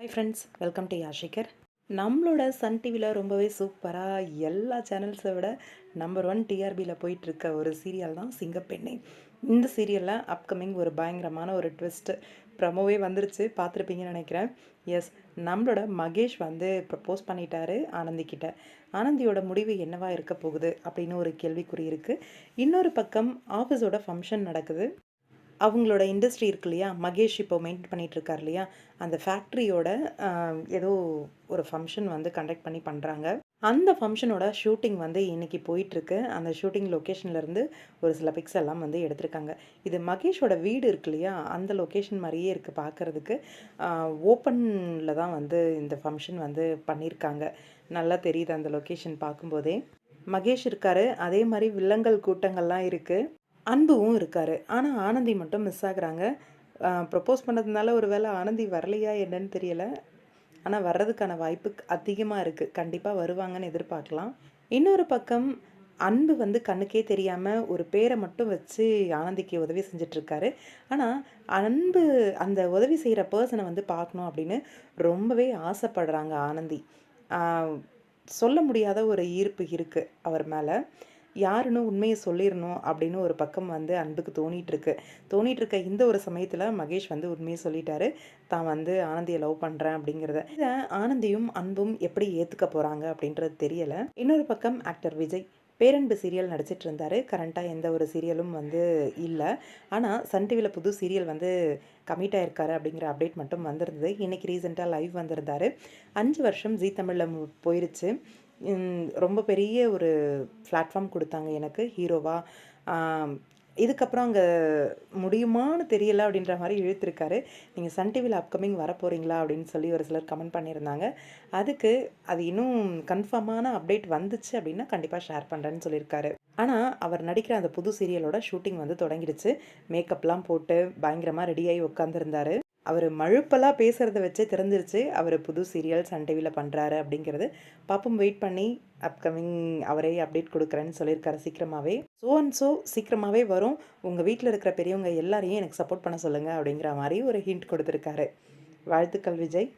Hi friends welcome to யாஷிகர் நம்மளோட Sun டிவியில் ரொம்பவே சூப்பராக எல்லா சேனல்ஸை விட நம்பர் ஒன் டிஆர்பியில் போயிட்டுருக்க ஒரு சீரியல் தான் சிங்கப்பெண்ணை. இந்த சீரியலில் அப்கமிங் ஒரு பயங்கரமான ஒரு ட்விஸ்ட்டு ப்ரமோவே வந்துருச்சு பார்த்துருப்பீங்கன்னு நினைக்கிறேன். எஸ் நம்மளோட மகேஷ் வந்து ப்ரப்போஸ் பண்ணிட்டாரு ஆனந்திக்கிட்ட ஆனந்தியோட முடிவு என்னவா இருக்க போகுது அப்படின்னு ஒரு கேள்விக்குறி இருக்குது இன்னொரு பக்கம் ஆஃபீஸோட ஃபங்க்ஷன் நடக்குது. அவங்களோட இண்டஸ்ட்ரி இருக்கு இல்லையா? மகேஷ் இப்போ மெயின்டைன் பண்ணிட்டு இல்லையா? அந்த ஃபேக்ட்ரியோட ஏதோ ஒரு ஃபங்க்ஷன் வந்து கண்டக்ட் பண்ணி பண்ணுறாங்க அந்த ஃபங்க்ஷனோட ஷூட்டிங் வந்து இன்றைக்கி போயிட்டுருக்கு. அந்த ஷூட்டிங் லொக்கேஷன்லேருந்து ஒரு சில பிக்ஸ் எல்லாம் வந்து எடுத்திருக்காங்க. இது மகேஷோட வீடு இருக்கு இல்லையா? அந்த லொக்கேஷன் மாதிரியே இருக்குது பார்க்குறதுக்கு ஓப்பனில் தான் வந்து இந்த ஃபங்க்ஷன் வந்து பண்ணியிருக்காங்க நல்லா தெரியுது அந்த லொக்கேஷன் பார்க்கும்போதே. மகேஷ் இருக்காரு. அதே மாதிரி வில்லங்கள் கூட்டங்கள்லாம் இருக்குது அன்புவும் இருக்கார். ஆனால் ஆனந்தி மட்டும் மிஸ் ஆகுறாங்க. ப்ரப்போஸ் பண்ணதுனால ஒரு வேளை ஆனந்தி வரலையா என்னன்னு தெரியலை. ஆனால் வர்றதுக்கான வாய்ப்பு அதிகமாக இருக்குது கண்டிப்பாக வருவாங்கன்னு எதிர்பார்க்கலாம். இன்னொரு பக்கம் அன்பு வந்து கண்ணுக்கே தெரியாமல் ஒரு பேரை மட்டும் வச்சு ஆனந்திக்கு உதவி செஞ்சிட்ருக்காரு. ஆனால் அன்பு அந்த உதவி செய்கிற பர்சனை வந்து பார்க்கணும் அப்படின்னு ரொம்பவே ஆசைப்படுறாங்க ஆனந்தி. சொல்ல முடியாத ஒரு ஈர்ப்பு இருக்குது அவர் மேலே. யாருன்னு உண்மையை சொல்லிடணும் அப்படின்னு ஒரு பக்கம் வந்து அன்புக்கு தோணிட்டு இருக்கு தோணிட்டு இருக்க இந்த ஒரு சமயத்தில் மகேஷ் வந்து உண்மையை சொல்லிட்டாரு. தான் வந்து ஆனந்தியை லவ் பண்ணுறேன் அப்படிங்கிறத. இதை ஆனந்தியும் அன்பும் எப்படி ஏற்றுக்க போகிறாங்க அப்படின்றது தெரியலை. இன்னொரு பக்கம் ஆக்டர் விஜய். பேரன்பு சீரியல் நடிச்சிட்டு இருந்தார் கரண்ட்டாக எந்த ஒரு சீரியலும் வந்து இல்லை. ஆனால் சன் டிவியில் புது சீரியல் வந்து கமிட் ஆயிருக்காரு அப்படிங்கிற அப்டேட் மட்டும் வந்திருந்தது. இன்றைக்கி ரீசெண்டாக லைவ் வந்திருந்தார். அஞ்சு வருஷம் ஜீ தமிழில் போயிருச்சு. ரொம்ப பெரிய ஒரு பிளாட்ஃபார்ம் கொடுத்தாங்க எனக்கு ஹீரோவாக இதுக்கப்புறம் அங்கே முடியுமான்னு தெரியல அப்படின்ற மாதிரி இழுத்துருக்காரு. நீங்கள் சன் டிவியில் அப்கமிங் வர போகிறீங்களா அப்படின்னு சொல்லி ஒரு சிலர் கமெண்ட் பண்ணியிருந்தாங்க. அதுக்கு அது இன்னும் கன்ஃபார்மான அப்டேட் வந்துச்சு அப்படின்னா கண்டிப்பாக ஷேர் பண்ணுறேன்னு சொல்லியிருக்காரு. ஆனால் அவர் நடிக்கிற அந்த புது சீரியலோட ஷூட்டிங் வந்து தொடங்கிடுச்சு. மேக்கப்லாம் போட்டு பயங்கரமாக ரெடியாகி உட்காந்துருந்தாரு அவர் மழுப்பெல்லாம் பேசுகிறத வச்சே தெரிஞ்சிருச்சு. அவர் புது சீரியல் சன் டிவியில் பண்ணுறாரு அப்படிங்கிறது. பாப்பம் வெயிட் பண்ணி அப்கமிங் அவரே அப்டேட் கொடுக்குறேன்னு சொல்லியிருக்காரு சீக்கிரமாகவே ஸோ அண்ட் ஸோ சீக்கிரமாகவே வரும். உங்கள் வீட்டில் இருக்கிற பெரியவங்க எல்லாரையும் எனக்கு சப்போர்ட் பண்ண சொல்லுங்கள் அப்படிங்கிற மாதிரி ஒரு ஹிண்ட் கொடுத்துருக்காரு. வாழ்த்துக்கள் விஜய்.